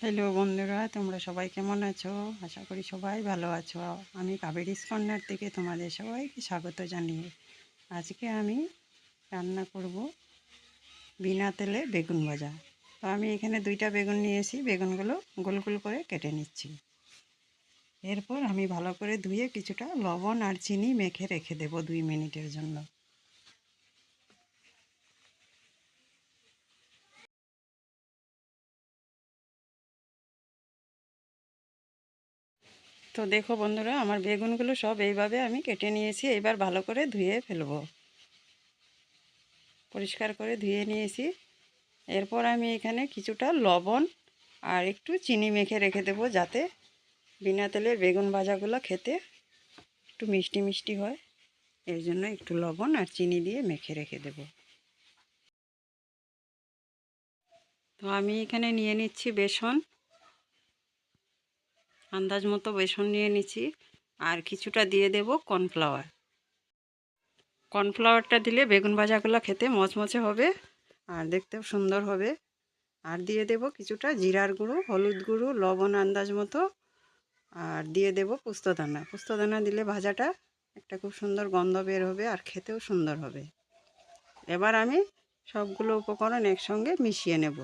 Hello বন্ধুরা, তোমরা সবাই কেমন আছো? আশা করি সবাই ভালো আছো। আমি কাবেরি কর্নার থেকে তোমাদের সবাইকে স্বাগত জানিয়ে আজকে আমি রান্না করব বিনা তেলে বেগুন ভাজা। তো আমি এখানে দুইটা বেগুন নিয়েছি, বেগুনগুলো গোল গোল করে কেটে নিচ্ছি। এরপর আমি ভালো করে ধুয়ে কিছুটা লবণ আর চিনি মেখে রেখে দেবো দুই মিনিটের জন্য। তো দেখো বন্ধুরা, আমার বেগুনগুলো সব এইভাবে আমি কেটে নিয়েছি, এবার ভালো করে ধুয়ে ফেলব। পরিষ্কার করে ধুয়ে নিয়েছি। এরপর আমি এখানে কিছুটা লবণ আর একটু চিনি মেখে রেখে দেবো, যাতে বিনা তেলের বেগুন ভাজাগুলো খেতে একটু মিষ্টি মিষ্টি হয়। এর জন্য একটু লবণ আর চিনি দিয়ে মেখে রেখে দেব। তো আমি এখানে নিয়ে নিচ্ছি বেসন। আন্দাজ মতো বেসন নিয়ে নিচ্ছি। আর কিছুটা দিয়ে দেব কর্নফ্লাওয়ার। কর্নফ্লাওয়ারটা দিলে বেগুন ভাজাগুলো খেতে মচমচে হবে আর দেখতেও সুন্দর হবে। আর দিয়ে দেব কিছুটা জিরার গুঁড়ো, হলুদ গুঁড়ো, লবণ আন্দাজ মতো। আর দিয়ে দেব পুস্তদানা। পুস্তদানা দিলে ভাজাটা একটা খুব সুন্দর গন্ধ বের হবে আর খেতেও সুন্দর হবে। এবার আমি সবগুলো উপকরণ একসঙ্গে মিশিয়ে নেব।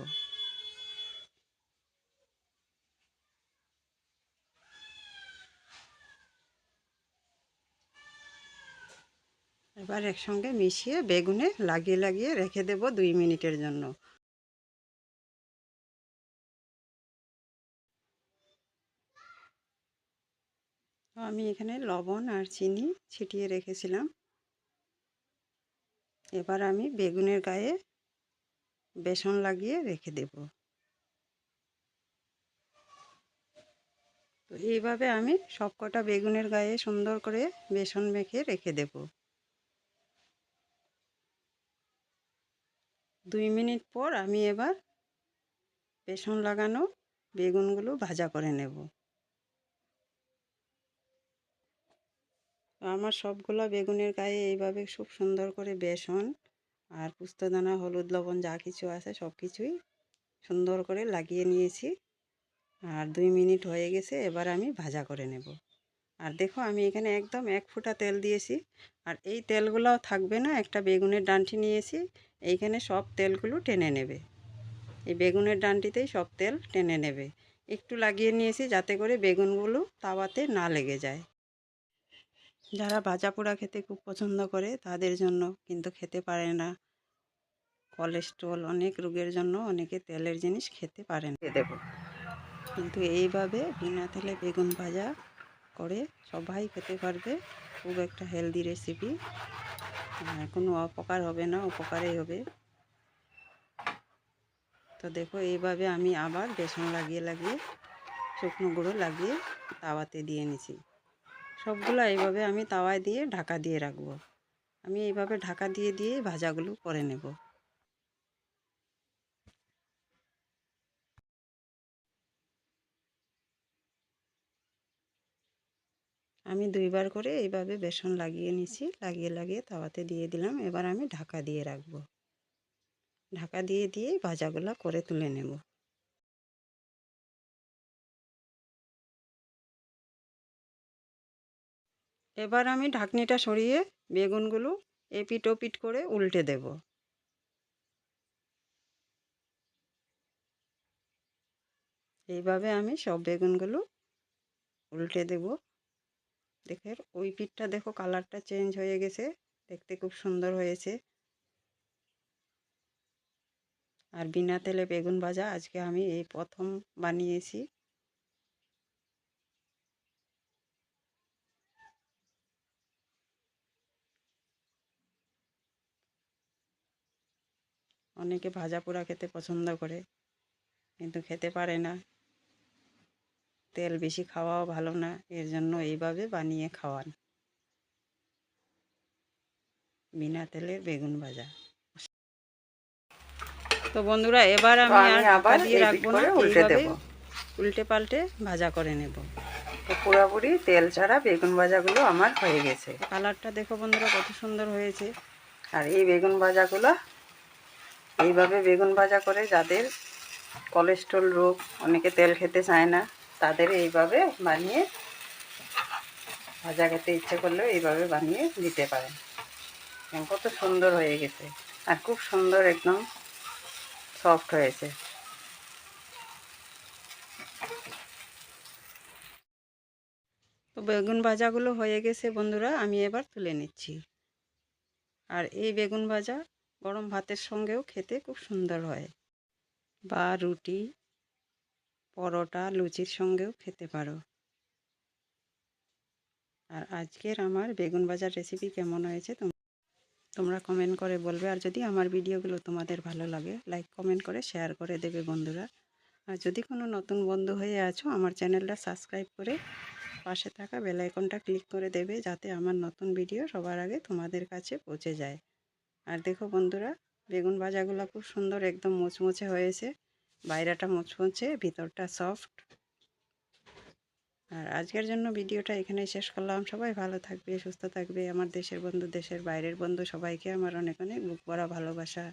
এবার একসঙ্গে মিশিয়ে বেগুনে লাগিয়ে লাগিয়ে রেখে দেব দুই মিনিটের জন্য। আমি এখানে লবণ আর চিনি ছিটিয়ে রেখেছিলাম। এবার আমি বেগুনের গায়ে বেসন লাগিয়ে রেখে দেব। তো এইভাবে আমি সবকটা বেগুনের গায়ে সুন্দর করে বেসন মেখে রেখে দেবো। দুই মিনিট পর আমি এবার বেসন লাগানো বেগুনগুলো ভাজা করে নেব। আমার সবগুলো বেগুনের গায়ে এইভাবে খুব সুন্দর করে বেসন আর পুস্তদানা, হলুদ, লবণ যা কিছু আছে সব কিছুই সুন্দর করে লাগিয়ে নিয়েছি। আর দুই মিনিট হয়ে গেছে, এবার আমি ভাজা করে নেব। আর দেখো আমি এখানে একদম এক ফুটা তেল দিয়েছি। আর এই তেলগুলোও থাকবে না একটা বেগুনের ডান্টি নিয়েছি এইখানে সব তেলগুলো টেনে নেবে। এই বেগুনের ডানটিতেই সব তেল টেনে নেবে। একটু লাগিয়ে নিয়েছি যাতে করে বেগুনগুলো তাওয়াতে না লেগে যায়। যারা ভাজা পোড়া খেতে খুব পছন্দ করে তাদের জন্য কিন্তু খেতে পারে না। কোলেস্ট্রল অনেক রোগের জন্য অনেকে তেলের জিনিস খেতে পারেন দেব কিন্তু এইভাবে বিনা তেলে বেগুন ভাজা করে সবাই খেতে পারবে। খুব একটা হেলদি রেসিপি কোনো অপকার হবে না, উপকারই হবে। তো দেখো, এইভাবে আমি আবার বেসন লাগিয়ে লাগিয়ে, শুকনো গুঁড়ো লাগিয়ে তাওয়াতে দিয়ে নিছি। সবগুলো এইভাবে আমি তাওয়ায় দিয়ে ঢাকা দিয়ে রাখব। আমি এইভাবে ঢাকা দিয়ে দিয়ে ভাজাগুলো করে নেব। আমি দুইবার করে এইভাবে বেসন লাগিয়ে নিছি লাগিয়ে লাগিয়ে তাওয়াতে দিয়ে দিলাম। এবার আমি ঢাকা দিয়ে রাখব। ঢাকা দিয়ে দিয়ে ভাজাগুলো করে তুলে নেব। এবার আমি ঢাকনিটা সরিয়ে বেগুনগুলো এপিট ওপিট করে উল্টে দেব। এইভাবে আমি সব বেগুনগুলো উল্টে দেবো। দেখে ওই পিঠটা দেখো কালারটা চেঞ্জ হয়ে গেছে। দেখতে খুব সুন্দর হয়েছে। আর বিনা তেলে বেগুন ভাজা আজকে আমি এই প্রথম বানিয়েছি। অনেকে ভাজা পোড়া খেতে পছন্দ করে, কিন্তু খেতে পারে না। তেল বেশি খাওয়াও ভালো না এর জন্য এইভাবে বানিয়ে খাওয়ান। বিনা তেলের বেগুন ভাজা। তো বন্ধুরা এবার আমি আর আবার দিয়ে রাখব না উল্টে দেব। উল্টে পাল্টে ভাজা করে নেব। তো পুরোপুরি তেল ছাড়া বেগুন ভাজাগুলো আমার হয়ে গেছে। কালারটা দেখো বন্ধুরা কত সুন্দর হয়েছে। আর এই বেগুন ভাজাগুলো এইভাবে বেগুন ভাজা করে যাদের কোলেস্ট্রল রোগ অনেকে তেল খেতে চায় না তাদের এইভাবে বানিয়ে ভাজা খেতে ইচ্ছে করলেও এইভাবে বানিয়ে দিতে পারেন। কত সুন্দর হয়ে গেছে। আর খুব সুন্দর একদম সফট হয়েছে। তো বেগুন ভাজাগুলো হয়ে গেছে বন্ধুরা, আমি এবার তুলে নিচ্ছি। আর এই বেগুন ভাজা গরম ভাতের সঙ্গেও খেতে খুব সুন্দর হয়। বা রুটি পরোটা লুচির সঙ্গেও খেতে পারো। আর আজকের আমার বেগুন ভাজার রেসিপি কেমন হয়েছে তোমরা কমেন্ট করে বলবে। আর যদি আমার ভিডিওগুলো তোমাদের ভালো লাগে লাইক কমেন্ট করে শেয়ার করে দেবে বন্ধুরা। আর যদি কোনো নতুন বন্ধু হয়ে আছো, আমার চ্যানেলটা সাবস্ক্রাইব করে পাশে থাকা বেল আইকনটা ক্লিক করে দেবে, যাতে আমার নতুন ভিডিও সবার আগে তোমাদের কাছে পৌঁছে যায়। আর দেখো বন্ধুরা, বেগুন ভাজাগুলো খুব সুন্দর একদম মুচমুচে হয়েছে। বাইরেটা মুচমুচে ভিতরটা সফট আর আজকের জন্য ভিডিওটা এখানেই শেষ করলাম। সবাই ভালো থাকবে, সুস্থ থাকবে। আমার দেশের বন্ধু, দেশের বাইরের বন্ধু সবাইকে আমার অনেক অনেক বুক ভরা ভালোবাসা।